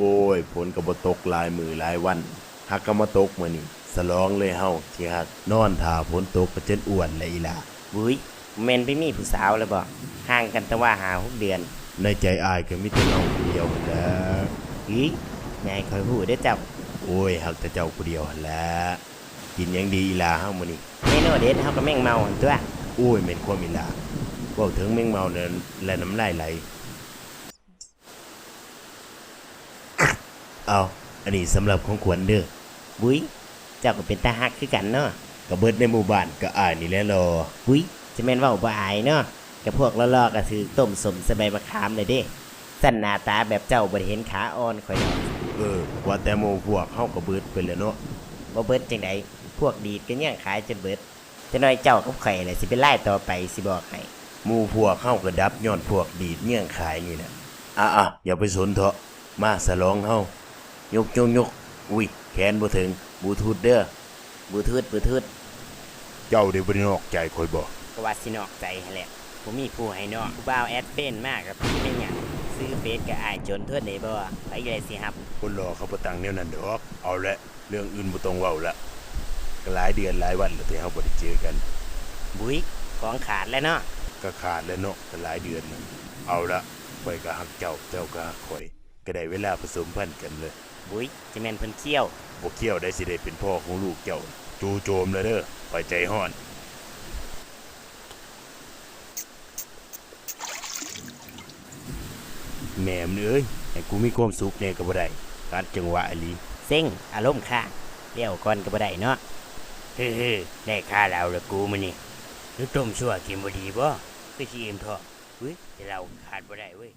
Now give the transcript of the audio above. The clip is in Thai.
อ้ยฝนก็บ่ตกหลายมือหลายวันฮักก็มาตกมื้อนี้สลองเลยเฮาที่ฮักนอนท่าฝนตกก็จนอ้วนเลยอีหล่ะบุ้ยแม่นไปมีผู้สาวแล้วบ่ห่างกันแต่ว่าหาหกเดือน ในใจอายก็มีแต่น้องผู้เดียวหั่นแหล้วเฮ้ยนายคอยพูดได้อเจ้าโอ้ยฮักแต่เจ้าผู้เดียวหั่นแหละกินหยังดีอีหล่าเฮามื้อนี้เมนูเด็ดเฮาก็แม่งเมาหั่นตัวโอ้ยแม่นความอีหล่าเว้าถึงแมงเมานั่นและน้ำลายไหล เอาอันนี้สำหรับของขวัญเด้อบุ้ยเจ้าก็เป็นตาฮักคือกันเนาะก็เบิดในหมู่บ้านก็อายนี่แหละรอบุ้ยจะแม่นเว้าบ่อายเนาะกับพวกล่อๆก็ถือต้มสมสบายมะขามเลยเด้สั้นหน้าตาแบบเจ้าบ่ได้เห็นขาอ่อนข่อยดอกเออ ว่าแต่หมู่พวกเฮาก็เบิดไปแล้วเนาะบ่เบิดจังไดพวกดีดก็ยังขายจนเบิดจะน้อยเจ้ากับข่อยแหละสิเป็นไล่ต่อไปสิบอกให้หมู่พวกเฮาก็ดับย้อนพวกดีดเงี้ยงขายนี่แหละอะๆอย่าไปสนเถอะมาสลองเฮา ยกยกยกอุ้ยแขนบ่ถึงบลูทูธเด้อบูทูธบูทูธเจ้าได้บ่ได้นอกใจคอยบ่ก็ว่าสินอกใจหั่นแหละผมมีผู้ให้นอกผู้บ่าวแอดเฟนมากครับเป็นหยังซื้อเฟซก็อายจนทั่วได้บ่ไปเลยสิครับคนรอเขาบ่ตังแนวนั้นดอกเอาละเรื่องอื่นบ่ต้องเว้าละก็หลายเดือนหลายวันแล้วที่เฮาบ่ได้เจอกันบุ้ยของขาดแล้วเนาะก็ขาดแล้วเนาะก็หลายเดือนแล้วเอาละข่อยก็ฮักเจ้าเจ้าก็ฮักข่อย ก็ได้เวลาผสมพันธุ์กันเลยบุ้ยจะแม่นเพิ่นเที่ยวบ่เกี่ยวได้สิได้เป็นพ่อของลูกเจ้า จูโจมเลยเด้อไปใจฮ้อนแหม่มเอ้ยให้กูมีความสุขแน่ก็บ่ได้การจังหวะอีหลีเซ็งอารมณ์ค้างเลี้ยวก่อนก็บ่ได้เนาะเฮ้ยๆได้ค่าเราละกูมานี่นึกต้มชั่วกินบ่ดีบ่คือสิอิ่มท้องเฮ้ยแต่เราขาดบ่ได้เว้ย